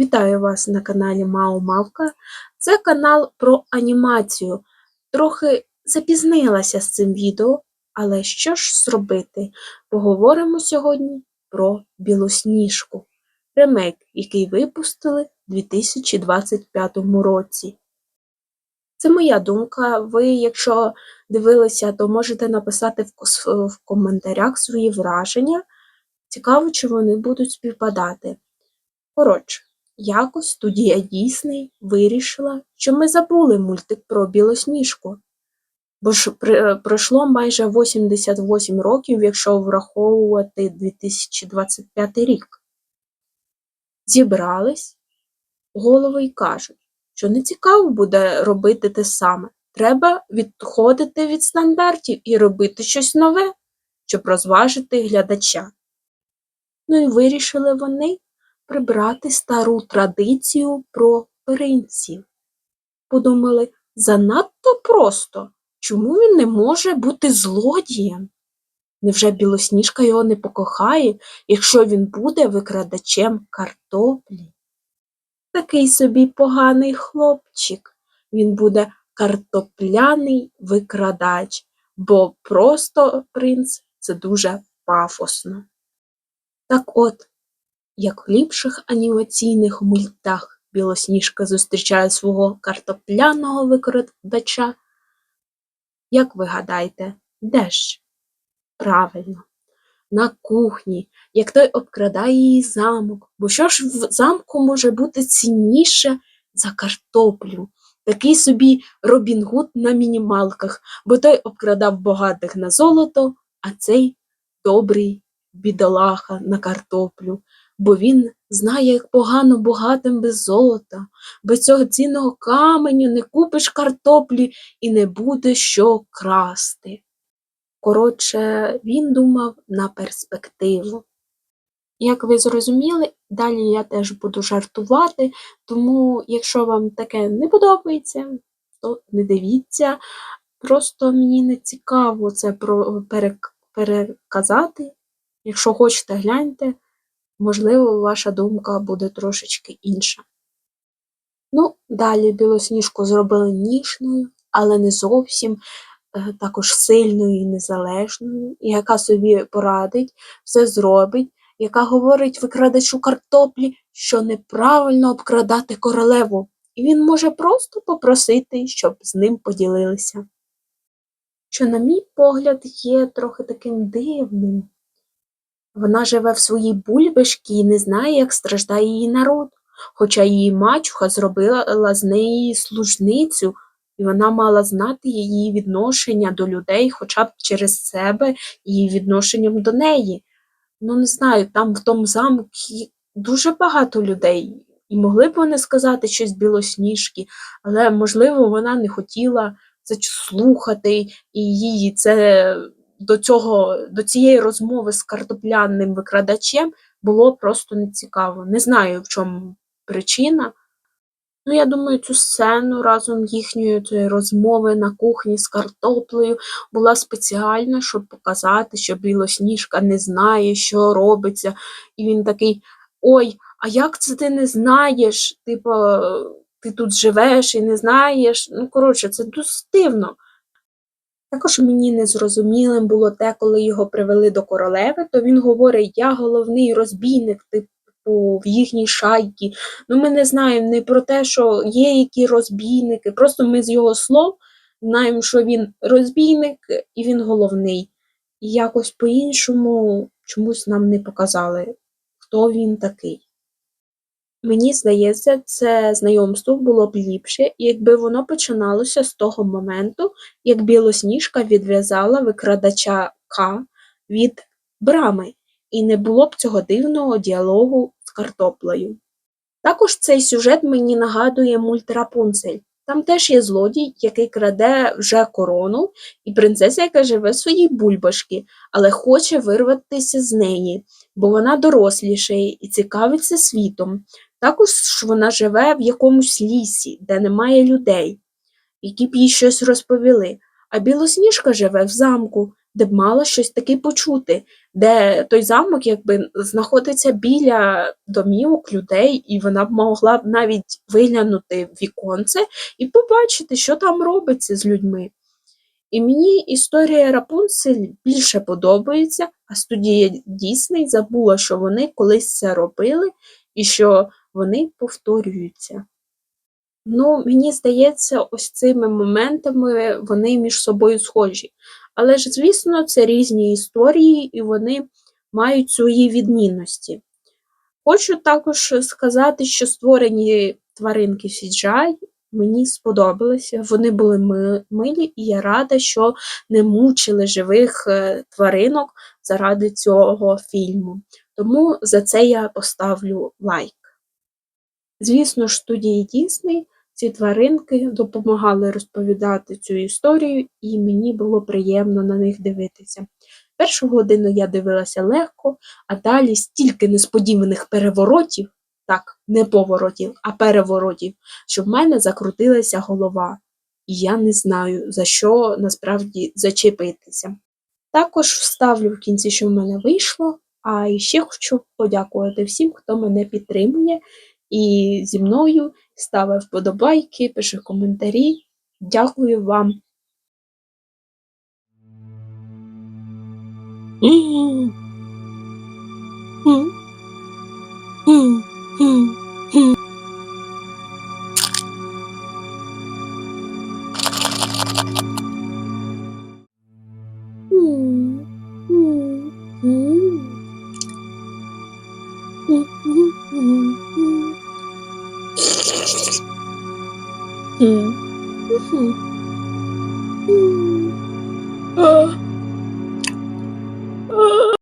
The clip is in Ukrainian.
Вітаю вас на каналі Мао Мавка. Це канал про анімацію. Трохи запізнилася з цим відео, але що ж зробити? Поговоримо сьогодні про Білосніжку, ремейк, який випустили у 2025 році. Це моя думка. Ви, якщо дивилися, то можете написати в в коментарях свої враження. Цікаво, чи вони будуть співпадати. Коротше, якось студія Дісней вирішила, що ми забули мультик про Білосніжку. Бо ж при- пройшло майже 88 років, якщо враховувати 2025 рік. Зібрались голови й кажуть, що не цікаво буде робити те саме. Треба відходити від стандартів і робити щось нове, щоб розважити глядача. Ну і вирішили вони прибрати стару традицію про принців. Подумали, занадто просто, чому він не може бути злодієм? Невже Білосніжка його не покохає, якщо він буде викрадачем картоплі? Такий собі поганий хлопчик. Він буде картопляний викрадач, бо просто принц це дуже пафосно. Так от, як в ліпших анімаційних мультах Білосніжка зустрічає свого картопляного викрадача, як ви гадаєте, де ж? Правильно, на кухні, як той обкрадає її замок. Бо що ж в замку може бути цінніше за картоплю? Такий собі Робін Гуд на мінімалках, бо той обкрадав богатих на золото, а цей добрий бідолаха на картоплю, бо він знає, як погано богатим без золота, без цього цінного каменю не купиш картоплі і не буде що красти. Коротше, він думав на перспективу. Як ви зрозуміли, далі я теж буду жартувати, тому якщо вам таке не подобається, то не дивіться. Просто мені не цікаво це переказати. Якщо хочете, гляньте, можливо, ваша думка буде трошечки інша. Ну, далі білосніжку зробили ніжною, але не зовсім, е, також сильною і незалежною, яка собі порадить, все зробить, яка говорить викрадачу картоплі, що неправильно обкрадати королеву, і він може просто попросити, щоб з ним поділилися. Що, на мій погляд, є трохи таким дивним. Вона живе в своїй бульбашці і не знає, як страждає її народ, хоча її мачуха зробила з неї служницю, і вона мала знати її відношення до людей хоча б через себе її відношенням до неї. Ну, не знаю, там в тому замку дуже багато людей, і могли б вони сказати щось білосніжки, але, можливо, вона не хотіла це слухати, і їй це до цього, до цієї розмови з картопляним викрадачем було просто нецікаво. Не знаю, в чому причина. Ну, я думаю, цю сцену разом їхньої розмови на кухні з картоплею була спеціальна, щоб показати, що Білосніжка не знає, що робиться. І він такий: Ой, а як це ти не знаєш? Типу, ти тут живеш і не знаєш. Ну, коротше, це дивно. Також мені незрозумілим було те, коли його привели до королеви, то він говорить, я головний розбійник, типу, в їхній шайці. Ну, ми не знаємо не про те, що є які розбійники, просто ми з його слов знаємо, що він розбійник і він головний. І якось по-іншому чомусь нам не показали, хто він такий. Мені здається, це знайомство було б ліпше, якби воно починалося з того моменту, як Білосніжка відв'язала викрадача К від брами, і не було б цього дивного діалогу з картоплею. Також цей сюжет мені нагадує мульт Рапунцель. Там теж є злодій, який краде вже корону, і принцеса, яка живе в своїй бульбашці, але хоче вирватися з неї, бо вона дорослішає і цікавиться світом. Також вона живе в якомусь лісі, де немає людей, які б їй щось розповіли, а Білосніжка живе в замку, де б мала щось таке почути, де той замок якби знаходиться біля домівок людей, і вона б могла б навіть виглянути віконце і побачити, що там робиться з людьми. І мені історія Рапунцель більше подобається, а студія Дісней забула, що вони колись це робили і що вони повторюються. Ну, мені здається, ось цими моментами вони між собою схожі. Але ж, звісно, це різні історії, і вони мають свої відмінності. Хочу також сказати, що створені тваринки CGI мені сподобалися. Вони були милі, і я рада, що не мучили живих е, тваринок заради цього фільму. Тому за це я поставлю лайк. Звісно ж, студії Дісней ці тваринки допомагали розповідати цю історію, і мені було приємно на них дивитися. Першу годину я дивилася легко, а далі стільки несподіваних переворотів, так, не поворотів, а переворотів, що в мене закрутилася голова, і я не знаю, за що насправді зачепитися. Також вставлю в кінці, що в мене вийшло, а ще хочу подякувати всім, хто мене підтримує і зі мною, ставив вподобайки, пише коментарі. Дякую вам. Mm-hmm. 응. 응. 응. 아.